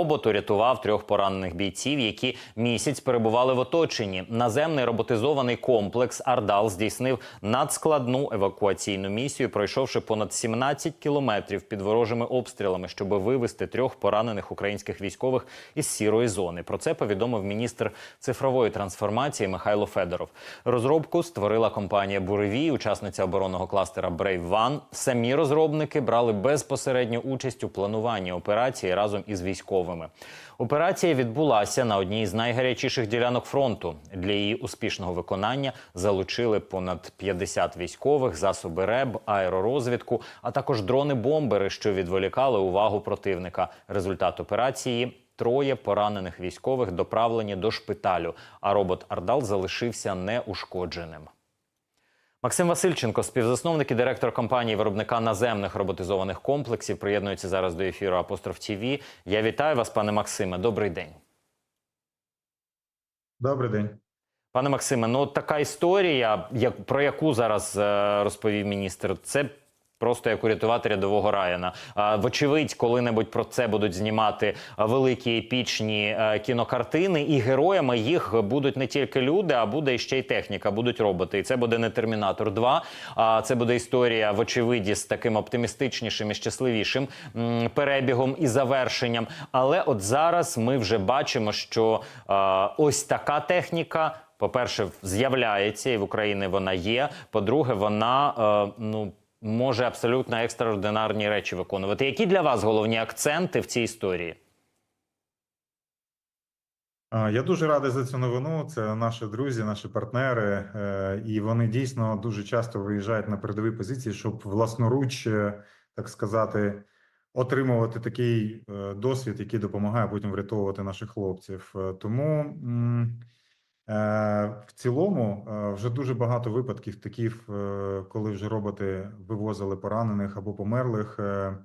Робот урятував трьох поранених бійців, які місяць перебували в оточенні. Наземний роботизований комплекс Ардал здійснив надскладну евакуаційну місію, пройшовши понад 17 кілометрів під ворожими обстрілами, щоб вивести трьох поранених українських військових із сірої зони. Про це повідомив міністр цифрової трансформації Михайло Федоров. Розробку створила компанія Буревій, учасниця оборонного кластера Brave One. Самі розробники брали безпосередню участь у плануванні операції разом із військовими. Операція відбулася на одній з найгарячіших ділянок фронту. Для її успішного виконання залучили понад 50 військових, засоби РЕБ, аеророзвідку, а також дрони-бомбери, що відволікали увагу противника. Результат операції. Троє поранених військових доправлені до шпиталю, а робот Ардал залишився неушкодженим. Максим Васильченко, співзасновник і директор компанії виробника наземних роботизованих комплексів, приєднується зараз до ефіру Апостроф ТІВІ. Я вітаю вас, пане Максиме. Добрий день. Добрий день. Пане Максиме, ну от така історія, як про яку зараз е, розповів міністр, це просто як урятувати рядового Райана. Вочевидь, коли-небудь про це будуть знімати великі епічні е, кінокартини, і героями їх будуть не тільки люди, а буде ще й техніка, будуть роботи. І це буде не Термінатор 2, а це буде історія, вочевиді, з таким оптимістичнішим і щасливішим перебігом і завершенням. Але от зараз ми вже бачимо, що ось така техніка. По-перше, з'являється і в Україні вона є. По-друге, вона е, ну може абсолютно екстраординарні речі виконувати. Які для вас головні акценти в цій історії? Я дуже радий за цю новину. Це наші друзі, наші партнери, е, і вони дійсно дуже часто виїжджають на передові позиції, щоб власноруч, е, так сказати, отримувати такий е, досвід, який допомагає потім врятовувати наших хлопців. Тому в цілому е, вже дуже багато випадків таких, е, коли вже роботи вивозили поранених або померлих. е,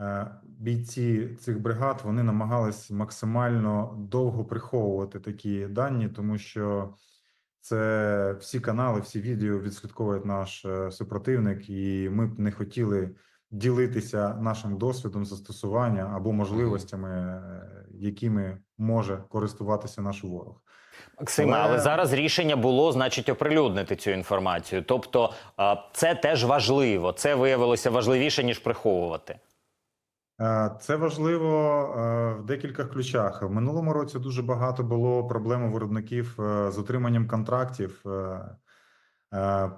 Е, Бійці цих бригад вони намагались максимально довго приховувати такі дані, тому що це всі канали, всі відео відслідковує наш е, супротивник, і ми б не хотіли ділитися нашим досвідом застосування або можливостями, е, якими може користуватися наш ворог. Максиме, але... Але- зараз рішення було, значить, оприлюднити цю інформацію. Тобто, це теж важливо. Це виявилося важливіше ніж приховувати. Е, Це важливо е, в декількох ключах. В минулому році дуже багато було проблем у виробників е, з отриманням контрактів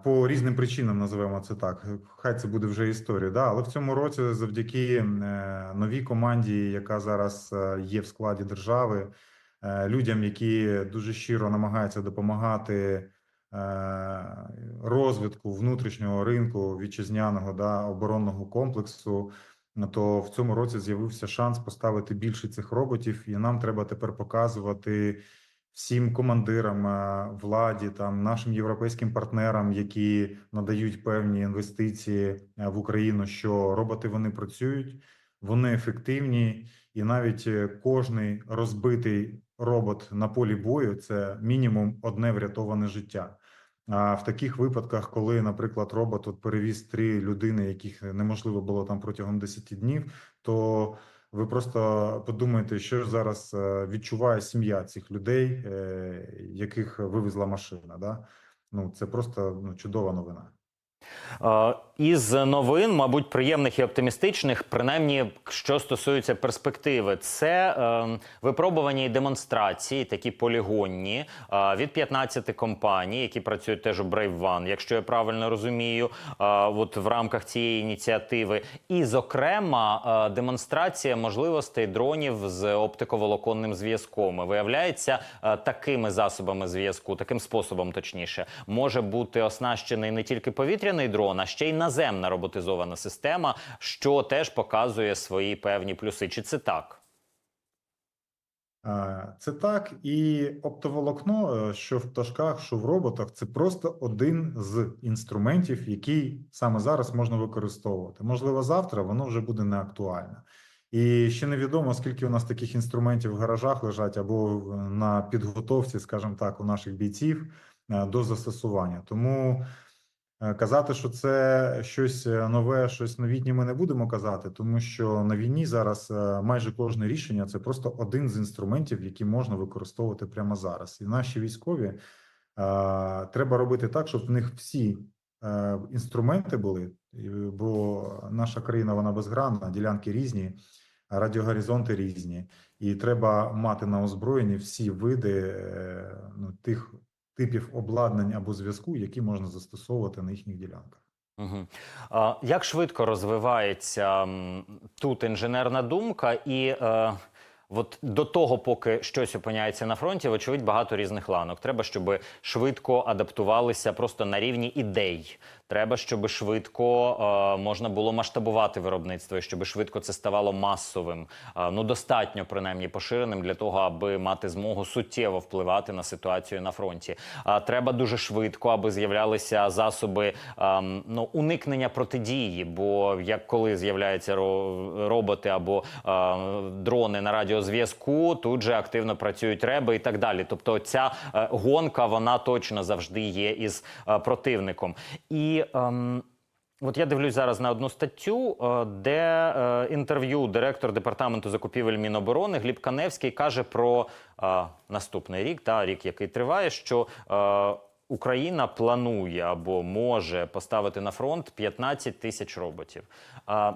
по різним причинам, називаємо це так. Хай це буде вже історія. Да? Але в цьому році, завдяки е, новій команді, яка зараз е, є в складі держави, е, людям, які дуже щиро намагаються допомагати е, розвитку внутрішнього ринку вітчизняного да, оборонного комплексу то в цьому році з'явився шанс поставити більше цих роботів, і нам треба тепер показувати всім командирам, е, владі, там нашим європейським партнерам, які надають певні інвестиції е, в Україну, що роботи вони працюють, вони ефективні, і навіть е, кожний розбитий робот на полі бою це мінімум одне врятоване життя. А в таких випадках, коли, наприклад, робот от перевіз три людини, яких неможливо було там протягом 10 днів, то ви просто подумайте, що зараз е, відчуває сім'я цих людей, е, яких вивезла машина. Да? Ну це просто ну, чудова новина. Е, Із новин, мабуть, приємних і оптимістичних, принаймні, що стосується перспективи, це е, випробування і демонстрації, такі полігонні е, від 15 компаній, які працюють теж у Brave One, якщо я правильно розумію, е, от в рамках цієї ініціативи, і, зокрема, е, демонстрація можливостей дронів з оптиковолоконним зв'язком. Виявляється, е, такими засобами зв'язку, таким способом, точніше, може бути оснащений не тільки повітряний дрон, а ще й наземна роботизована система, що теж показує свої певні плюси. Чи це так? Це так, і оптоволокно, е, що в пташках, що в роботах, це просто один з інструментів, який саме зараз можна використовувати. Можливо, завтра воно вже буде не актуальне. І ще невідомо, скільки у нас таких інструментів в гаражах лежать або на підготовці, скажімо так, у наших бійців е, до застосування. Тому Е, Казати, що це щось е, нове, щось новітнє, ми не будемо казати, тому що на війні зараз е, майже кожне рішення це просто один з інструментів, які можна використовувати прямо зараз. І наші військові е, треба робити так, щоб в них всі е, інструменти були, бо наша країна вона безгранна, ділянки різні, радіогоризонти різні, і треба мати на озброєнні всі види е, ну, тих типів обладнань або зв'язку, які можна застосовувати на їхніх ділянках. Угу. А, як швидко розвивається тут інженерна думка, і е, от до того, поки щось опиняється на фронті, вочевидь, багато різних ланок. Треба, щоб швидко адаптувалися просто на рівні ідей. Треба, щоб швидко е, можна було масштабувати виробництво, і щоб швидко це ставало масовим. Е, ну достатньо принаймні поширеним для того, аби мати змогу суттєво впливати на ситуацію на фронті. А треба дуже швидко, аби з'являлися засоби ем, ну уникнення протидії. Бо як коли з'являються роботи або е, дрони на радіозв'язку, тут же активно працюють реби і так далі. Тобто, ця е, гонка вона точно завжди є із е, противником. І ем, От я дивлюсь зараз на одну статтю, е, де інтерв'ю директор департаменту закупівель Міноборони Гліб Каневський каже про наступний рік, та рік, який триває, що Україна планує або може поставити на фронт 15 тисяч роботів.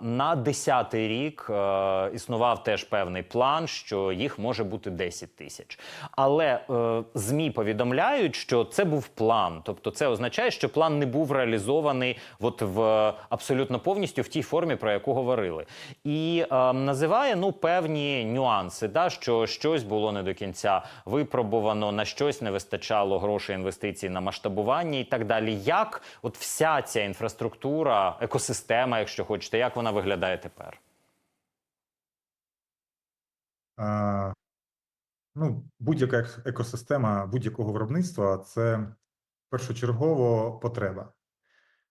На 10-й рік е, існував теж певний план, що їх може бути 10 тисяч. Але е, ЗМІ повідомляють, що це був план. Тобто, це означає, що план не був реалізований от в е, абсолютно повністю в тій формі, про яку говорили, і називає ну певні нюанси, да, що щось було не до кінця випробувано, на щось не вистачало грошей інвестицій на масштабування і так далі. Як от вся ця інфраструктура, екосистема, якщо хочете, як вона виглядає тепер? А, ну, будь-яка екосистема будь-якого виробництва це першочергово потреба.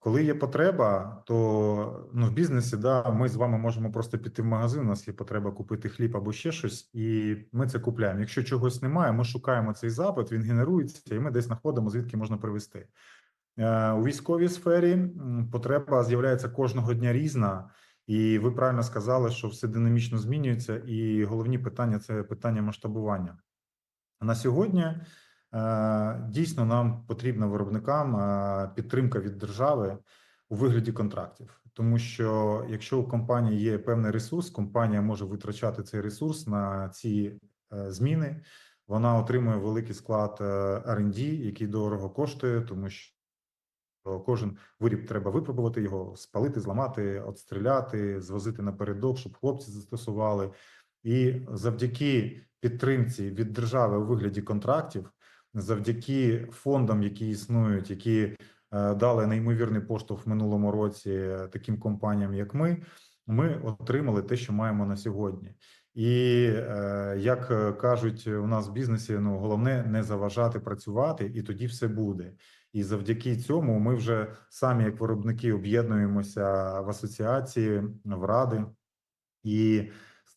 Коли є потреба, то ну, в бізнесі да, ми з вами можемо просто піти в магазин. У нас є потреба купити хліб або ще щось, і ми це купляємо. Якщо чогось немає, ми шукаємо цей запит, він генерується, і ми десь знаходимо, звідки можна привезти. Е, У військовій сфері потреба з'являється кожного дня різна, і ви правильно сказали, що все динамічно змінюється, і головні питання це питання масштабування. На сьогодні дійсно нам потрібна виробникам е, підтримка від держави у вигляді контрактів, тому що якщо у компанії є певний ресурс, компанія може витрачати цей ресурс на ці е, зміни. Вона отримує великий склад е, R&D, який дорого коштує, тому що кожен виріб треба випробувати його, спалити, зламати, отстріляти, звозити напередок, щоб хлопці застосували. І завдяки підтримці від держави у вигляді контрактів, завдяки фондам, які існують, які е, дали неймовірний поштовх в минулому році е, таким компаніям, як ми, ми отримали те, що маємо на сьогодні. І е, як кажуть у нас в бізнесі, ну головне не заважати працювати, і тоді все буде. І завдяки цьому ми вже самі, як виробники, об'єднуємося в асоціації, в ради і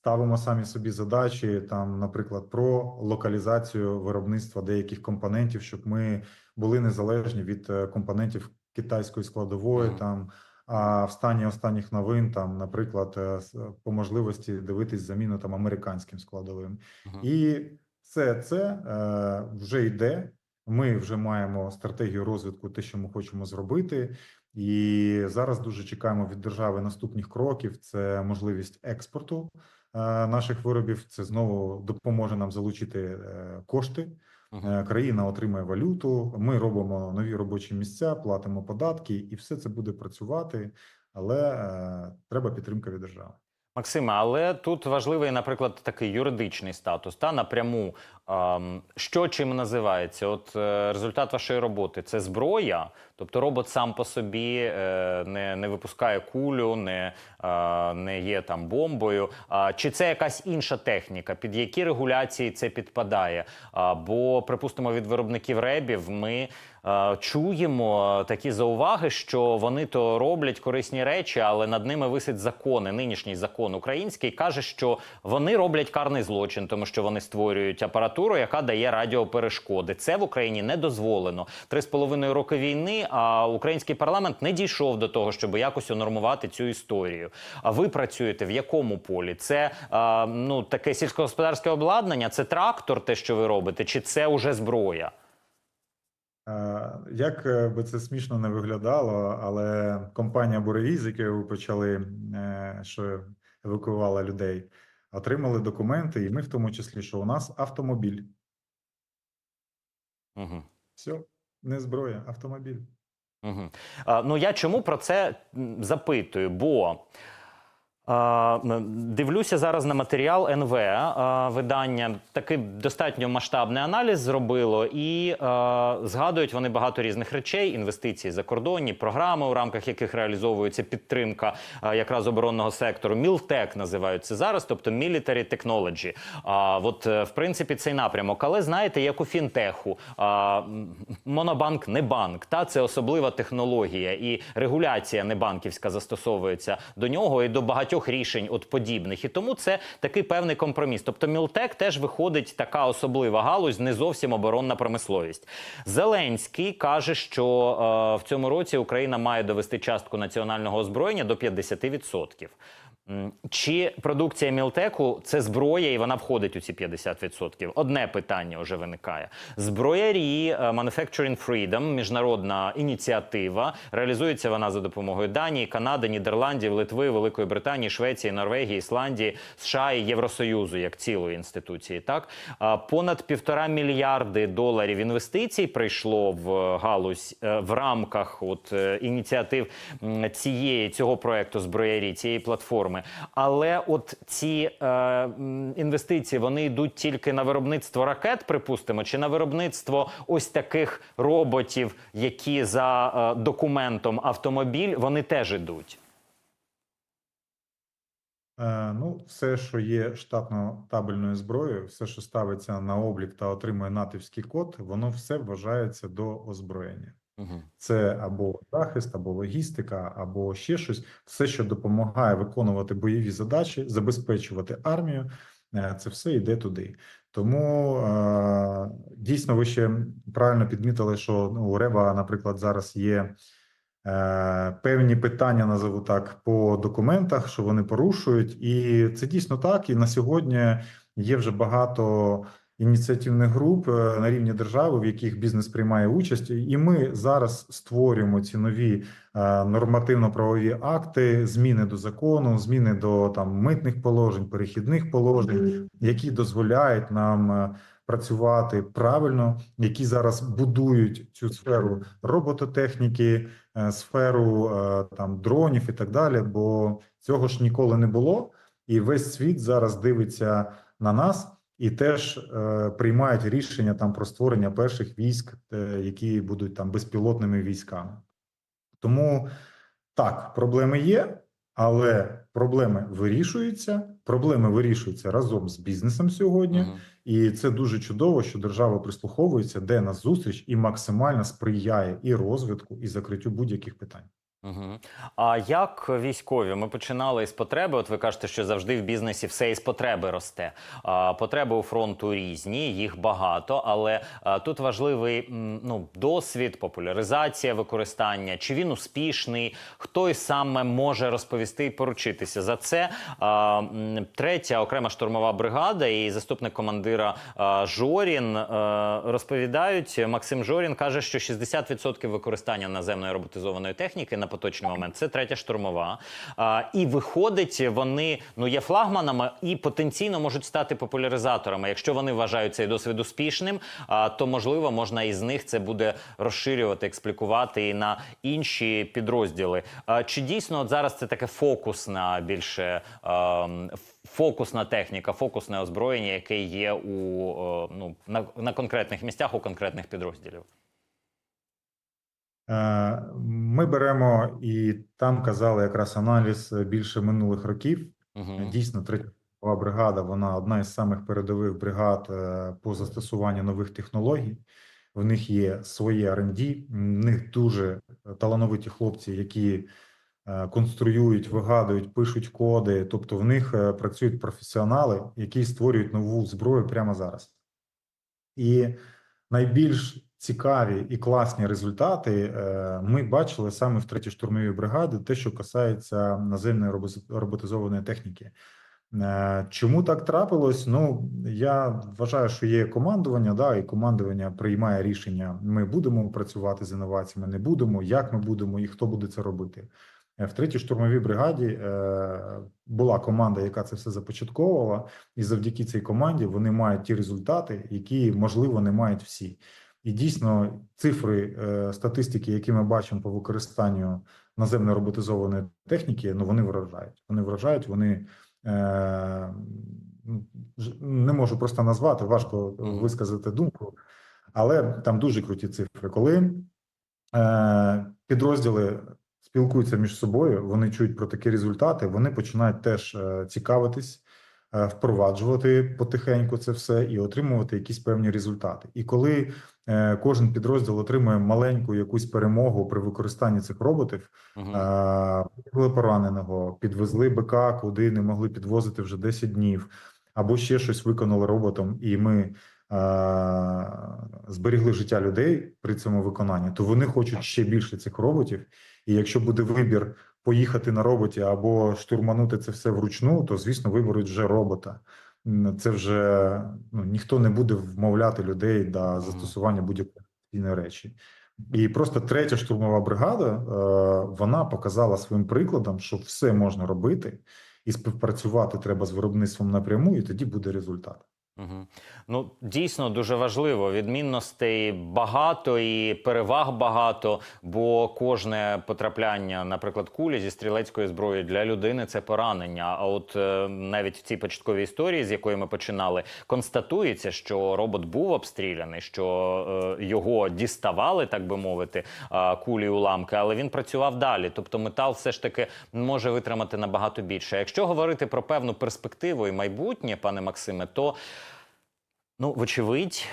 ставимо самі собі задачі, там, наприклад, про локалізацію виробництва деяких компонентів, щоб ми були незалежні від е, компонентів китайської складової, Мгм. там а в стані останніх новин, там, наприклад, е, по можливості дивитись заміну там американським складовим. Мгм. І все це е, вже йде. Ми вже маємо стратегію розвитку, те, що ми хочемо зробити, і зараз дуже чекаємо від держави наступних кроків. Це можливість експорту наших виробів. Це знову допоможе нам залучити е, кошти. Е, Країна отримає валюту. Ми робимо нові робочі місця, платимо податки, і все це буде працювати. Але е, треба підтримка від держави. Максима. але тут важливий, наприклад, такий юридичний статус та напряму. Що чим називається? От е, результат вашої роботи це зброя, тобто робот сам по собі е, не, не випускає кулю, не, е, не є там бомбою. Чи це якась інша техніка, під які регуляції це підпадає? Бо, припустимо, від виробників ребів ми чуємо такі зауваги, що вони то роблять корисні речі, але над ними висить закони. Нинішній закон український каже, що вони роблять карний злочин, тому що вони створюють апаратуру, яка дає радіоперешкоди. Це в Україні не дозволено. Три з половиною роки війни. А український парламент не дійшов до того, щоб якось унормувати цю історію. А ви працюєте в якому полі? Це е, ну таке сільськогосподарське обладнання, це трактор, те, що ви робите, чи це уже зброя? Е, Як е, би це смішно не виглядало, але компанія Буревій, з якою ви почали, що евакуювала людей, отримали документи, і ми в тому числі, що у нас автомобіль. Угу. Все, не зброя, автомобіль. Угу. А, ну я чому про це запитую? Бо дивлюся зараз на матеріал НВ видання. Такий достатньо масштабний аналіз зробило, і згадують вони багато різних речей: інвестиції закордонні, програми, у рамках яких реалізовується підтримка якраз оборонного сектору. Мілтек називаються зараз, тобто Military Technology. От, е, в принципі, цей напрямок. Але знаєте, як у фінтеху, монобанк не банк. Та це особлива технологія, і регуляція не банківська застосовується до нього і до багатьох рішень от подібних. І тому це такий певний компроміс. Тобто, Мілтек теж виходить така особлива галузь, не зовсім оборонна промисловість. Зеленський каже, що е, в цьому році Україна має довести частку національного озброєння до 50%. Чи продукція Мілтеку це зброя, і вона входить у ці 50%? Одне питання вже виникає. Зброярі е, Manufacturing Freedom, міжнародна ініціатива. Реалізується вона за допомогою Данії, Канади, Нідерландів, Литви, Великої Британії, Швеції, Норвегії, Ісландії, США і Євросоюзу як цілої інституції. Так понад півтора мільярди доларів інвестицій прийшло в галузь е, в рамках от е, ініціатив цієї цього проекту зброярі, цієї платформи. Але от ці е, інвестиції вони йдуть тільки на виробництво ракет, припустимо, чи на виробництво ось таких роботів, які за е, документом автомобіль, вони теж ідуть. Е, Ну, все, що є штатно-табельною зброєю, все, що ставиться на облік та отримує натівський код, воно все вважається до озброєння. Це або захист, або логістика, або ще щось, все, що допомагає виконувати бойові задачі, забезпечувати армію, е, це все йде туди. Тому е, дійсно ви ще правильно підмітили, що ну, у Реба, наприклад, зараз є е, певні питання, назову так, по документах, що вони порушують, і це дійсно так. І на сьогодні є вже багато ініціативних груп е, на рівні держави, в яких бізнес приймає участь, і ми зараз створюємо ці нові е, нормативно-правові акти, зміни до закону, зміни до там митних положень, перехідних положень, які дозволяють нам е, працювати правильно, які зараз будують цю сферу робототехніки, сферу там дронів і так далі. Бо цього ж ніколи не було, і весь світ зараз дивиться на нас і теж е, приймають рішення там про створення перших військ, е, які будуть там безпілотними військами. Тому так, проблеми є, але проблеми вирішуються. Проблеми вирішуються разом з бізнесом сьогодні, Угу. і це дуже чудово, що держава прислуховується, де на зустріч і максимально сприяє і розвитку, і закриттю будь-яких питань. Угу. А як військові? Ми починали із потреби. От ви кажете, що завжди в бізнесі все із потреби росте. А, потреби у фронту різні, їх багато, але а, тут важливий ну, досвід, популяризація використання. Чи він успішний? Хто і саме може розповісти і поручитися за це? А, третя окрема штурмова бригада і заступник командира а, Жорін а, розповідають. Максим Жорін каже, що 60% використання наземної роботизованої техніки на поточний момент це третя штурмова. А, і виходить, вони ну є флагманами і потенційно можуть стати популяризаторами. Якщо вони вважають цей досвід успішним, а, то можливо можна із них це буде розширювати, експлікувати і на інші підрозділи. А, чи дійсно от зараз це таке фокусна більше ем, фокусна техніка, фокусне озброєння, яке є у ну на, на конкретних місцях у конкретних підрозділів? Е, Ми беремо і там казали якраз аналіз більше минулих років. Угу. Дійсно, третя бригада вона одна із самих передових бригад е, по застосуванню нових технологій. в них є своє R&D, в них дуже талановиті хлопці, які е, конструюють, вигадують, пишуть коди. Тобто в них працюють професіонали, які створюють нову зброю прямо зараз. І найбільш цікаві і класні результати е, ми бачили саме в третій штурмовій бригаді, те, що касається наземної роботизованої техніки. Е, Чому так трапилось? Ну я вважаю, що є командування, да, і командування приймає рішення. Ми будемо працювати з інноваціями, не будемо, як ми будемо і хто буде це робити. Е, В третій штурмовій бригаді була команда, яка це все започатковувала, і завдяки цій команді вони мають ті результати, які можливо не мають всі. І дійсно, цифри е, статистики, які ми бачимо по використанню наземної роботизованої техніки, ну вони вражають. Вони вражають, вони е, ну, не можу просто назвати, важко висказати думку, але там дуже круті цифри. Коли е, підрозділи спілкуються між собою, вони чують про такі результати, вони починають теж е, цікавитись, впроваджувати потихеньку це все і отримувати якісь певні результати. І коли е, кожен підрозділ отримує маленьку якусь перемогу при використанні цих роботів, Мгм. Е, Підвезли пораненого, підвезли БК, куди не могли підвозити вже 10 днів, або ще щось виконали роботом, і ми е, зберігли життя людей при цьому виконанні, то вони хочуть ще більше цих роботів. І якщо буде вибір поїхати на роботі або штурманути це все вручну, то звісно виберуть вже робота. Це вже ну, ніхто не буде вмовляти людей до застосування будь-якої речі. І просто третя штурмова бригада е, вона показала своїм прикладом, що все можна робити, і співпрацювати треба з виробництвом напряму, і тоді буде результат. Мгм. Ну дійсно дуже важливо. Відмінностей багато і переваг багато, бо кожне потрапляння, наприклад, кулі зі стрілецької зброї для людини це поранення. А от е, навіть в цій початковій історії, з якої ми починали, констатується, що робот був обстріляний, що е, його діставали, так би мовити, е, кулі уламки, але він працював далі. Тобто метал все ж таки може витримати набагато більше. Якщо говорити про певну перспективу і майбутнє, пане Максиме, то Ну, вочевидь,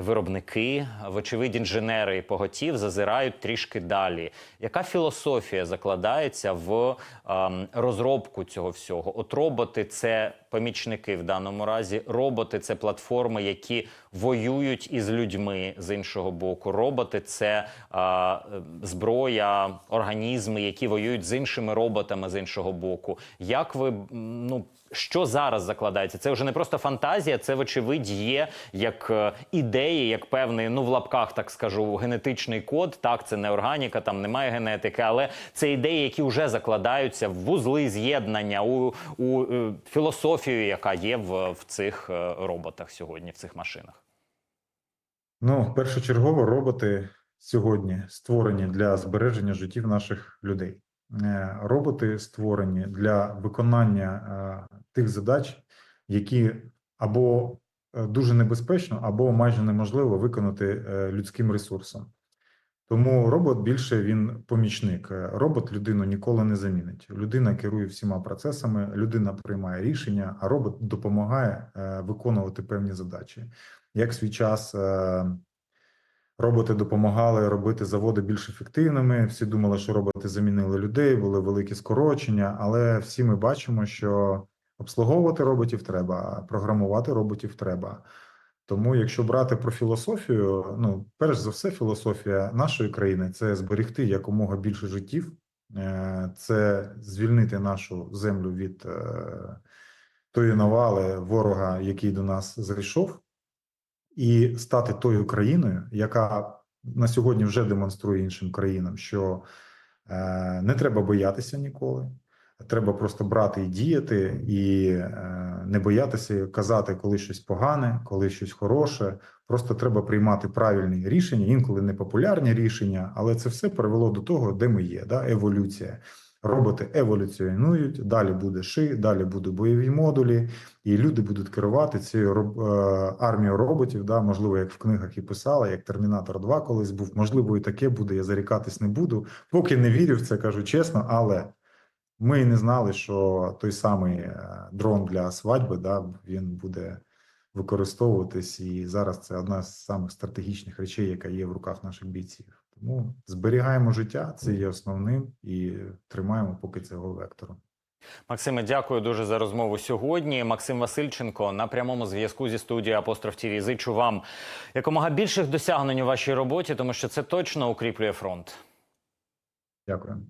виробники, вочевидь, інженери поготів зазирають трішки далі. Яка філософія закладається в ем, розробку цього всього? От роботи це помічники в даному разі. Роботи це платформи, які воюють із людьми з іншого боку. Роботи це е, е, зброя, організми, які воюють з іншими роботами з іншого боку. Як ви ну що зараз закладається? Це вже не просто фантазія, це вочевидь є як е, ідеї, як певний, ну в лапках так скажу, генетичний код. Так, це не органіка, там немає генетики, але це ідеї, які вже закладаються в вузли з'єднання, у, у е, філософію, яка є в, в цих е, роботах сьогодні, в цих машинах. Ну, першочергово роботи сьогодні створені для збереження життів наших людей. Е, Роботи створені для виконання е, тих задач, які або е, дуже небезпечно, або майже неможливо виконати людським ресурсом. Тому робот більше він помічник. Робот людину ніколи не замінить. Людина керує всіма процесами, людина приймає рішення, а робот допомагає виконувати певні задачі. Як свій час роботи допомагали робити заводи більш ефективними, всі думали, що роботи замінили людей, були великі скорочення, але всі ми бачимо, що обслуговувати роботів треба, програмувати роботів треба. Тому, якщо брати про філософію, ну перш за все, філософія нашої країни це зберегти якомога більше життів, е, це звільнити нашу землю від е, тої навали ворога, який до нас зайшов, і стати тою країною, яка на сьогодні вже демонструє іншим країнам, що е, не треба боятися ніколи. Треба просто брати і діяти, і е, не боятися казати, коли щось погане, коли щось хороше. Просто треба приймати правильні рішення, інколи непопулярні рішення, але це все привело до того, де ми є. Да? Еволюція. Роботи еволюціонують, далі буде ши, далі будуть бойові модулі, і люди будуть керувати цією роб- е, армією роботів. Да? Можливо, як в книгах і писали, як Термінатор 2 колись був. Можливо, і таке буде. Я зарікатись не буду. Поки не вірю в це, кажу чесно, але. Ми не знали, що той самий е, дрон для свадьби, да, він буде використовуватись. І зараз це одна з самих стратегічних речей, яка є в руках наших бійців. Тому зберігаємо життя, це є основним, і тримаємо поки цього вектору. Максиме, дякую дуже за розмову сьогодні. Максим Васильченко на прямому зв'язку зі студією Апостроф ТІВІ. Зичу вам якомога більших досягнень у вашій роботі, тому що це точно укріплює фронт. Дякую.